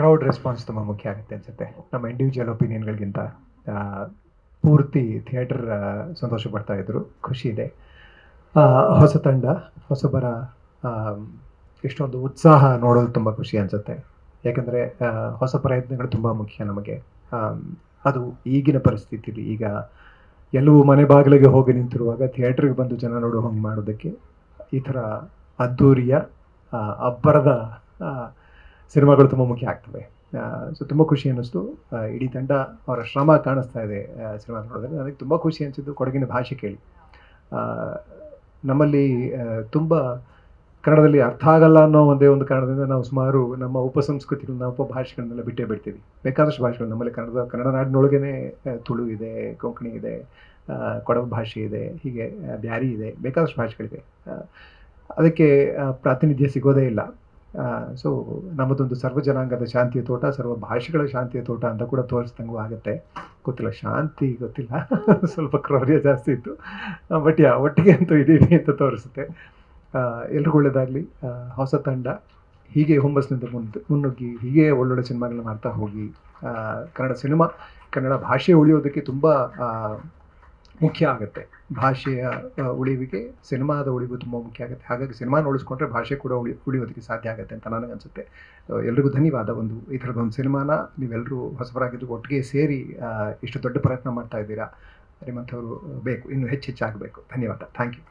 Crowd response ತುಂಬ ಮುಖ್ಯ ಆಗುತ್ತೆ ಅನ್ಸುತ್ತೆ. ನಮ್ಮ ಇಂಡಿವಿಜುವಲ್ ಒಪಿನಿಯನ್ಗಳಿಗಿಂತ ಪೂರ್ತಿ ಥಿಯೇಟರ್ ಸಂತೋಷ ಪಡ್ತಾ ಇದ್ರು. ಖುಷಿ ಇದೆ. ಹೊಸ ತಂಡ, ಹೊಸಬರ ಇಷ್ಟೊಂದು ಉತ್ಸಾಹ ನೋಡೋದು ತುಂಬ ಖುಷಿ ಅನಿಸುತ್ತೆ. ಯಾಕಂದರೆ ಹೊಸ ಪ್ರಯತ್ನಗಳು ತುಂಬ ಮುಖ್ಯ ನಮಗೆ. ಅದು ಈಗಿನ ಪರಿಸ್ಥಿತಿಲಿ ಈಗ ಎಲ್ಲವೂ ಮನೆ ಬಾಗಿಲಿಗೆ ಹೋಗಿ ನಿಂತಿರುವಾಗ ಥಿಯೇಟ್ರಿಗೆ ಬಂದು ಜನ ನೋಡೋ ಹಂಗೆ ಮಾಡೋದಕ್ಕೆ ಈ ಥರ ಅದ್ಧೂರಿಯ ಅಬ್ಬರದ ಸಿನಿಮಾಗಳು ತುಂಬ ಮುಖ್ಯ ಆಗ್ತವೆ. ಸೊ ತುಂಬ ಖುಷಿ ಅನ್ನಿಸ್ತು. ಇಡೀ ತಂಡ ಅವರ ಶ್ರಮ ಕಾಣಿಸ್ತಾ ಇದೆ ಸಿನಿಮಾ ನೋಡಿದ್ರೆ ನನಗೆ ತುಂಬ ಖುಷಿ ಅನಿಸಿದ್ದು ಕೊಡಗಿನ ಭಾಷೆ ಕೇಳಿ. ನಮ್ಮಲ್ಲಿ ತುಂಬ ಕನ್ನಡದಲ್ಲಿ ಅರ್ಥ ಆಗಲ್ಲ ಅನ್ನೋ ಒಂದೇ ಒಂದು ಕಾರಣದಿಂದ ನಾವು ಸುಮಾರು ನಮ್ಮ ಉಪಸಂಸ್ಕೃತಿಗಳನ್ನ ಉಪಭಾಷೆಗಳನ್ನೆಲ್ಲ ಬಿಟ್ಟೇ ಬಿಡ್ತೀವಿ. ಬೇಕಾದಷ್ಟು ಭಾಷೆಗಳು, ನಮ್ಮಲ್ಲಿ ಕನ್ನಡದ, ಕನ್ನಡ ನಾಡಿನೊಳಗೇ ತುಳು ಇದೆ, ಕೊಂಕಣಿ ಇದೆ ಕೊಡವ ಭಾಷೆ ಇದೆ, ಹೀಗೆ ಬ್ಯಾರಿ ಇದೆ, ಬೇಕಾದಷ್ಟು ಭಾಷೆಗಳಿವೆ ಅದಕ್ಕೆ ಪ್ರಾತಿನಿಧ್ಯ ಸಿಗೋದೇ ಇಲ್ಲ. ಸೊ ನಮ್ಮದೊಂದು ಸರ್ವ ಜನಾಂಗದ ಶಾಂತಿಯ ತೋಟ, ಸರ್ವ ಭಾಷೆಗಳ ಶಾಂತಿಯ ತೋಟ ಅಂತ ಕೂಡ ತೋರಿಸ್ದಂಗೂ ಆಗುತ್ತೆ. ಗೊತ್ತಿಲ್ಲ, ಶಾಂತಿ ಗೊತ್ತಿಲ್ಲ. ಸ್ವಲ್ಪ ಕ್ರೌರ್ಯ ಜಾಸ್ತಿ ಇತ್ತು. ಬಟ್ ಯಾ ಒಟ್ಟಿಗೆ ಅಂತೂ ಇದ್ದೀವಿ ಅಂತ ತೋರಿಸುತ್ತೆ. ಎಲ್ರಿಗೂ ಒಳ್ಳೆಯದಾಗಲಿ ಹೊಸ ತಂಡ. ಹೀಗೆ ಹುಮ್ಮಸ್ನಿಂದ ಮುಂದೆ, ಮುನ್ನುಗ್ಗಿ, ಹೀಗೆ ಒಳ್ಳೊಳ್ಳೆ ಸಿನಿಮಾಗಳನ್ನ ಮಾಡ್ತಾ ಹೋಗಿ. ಕನ್ನಡ ಸಿನಿಮಾ, ಕನ್ನಡ ಭಾಷೆ ಉಳಿಯೋದಕ್ಕೆ ತುಂಬ ಮುಖ್ಯ ಆಗುತ್ತೆ. ಭಾಷೆಯ ಉಳಿವಿಗೆ ಸಿನಿಮಾದ ಉಳಿವು ತುಂಬ ಮುಖ್ಯ ಆಗುತ್ತೆ. ಹಾಗಾಗಿ ಸಿನಿಮಾನ ಉಳಿಸ್ಕೊಂಡ್ರೆ ಭಾಷೆ ಕೂಡ ಉಳಿ, ಉಳಿಯೋದಕ್ಕೆ ಸಾಧ್ಯ ಆಗುತ್ತೆ ಅಂತ ನನಗನ್ಸುತ್ತೆ ಎಲ್ರಿಗೂ ಧನ್ಯವಾದ. ಒಂದು ಈ ಥರದೊಂದು ಸಿನಿಮಾನ ನೀವೆಲ್ಲರೂ ಹೊಸಬರಾಗಿದ್ದು ಒಟ್ಟಿಗೆ ಸೇರಿ ಇಷ್ಟು ದೊಡ್ಡ ಪ್ರಯತ್ನ ಮಾಡ್ತಾ ಇದ್ದೀರಾ. ನಿಮ್ಮಂಥವ್ರು ಬೇಕು. ಇನ್ನೂ ಹೆಚ್ಚು ಹೆಚ್ಚಾಗಬೇಕು ಧನ್ಯವಾದ. Thank you.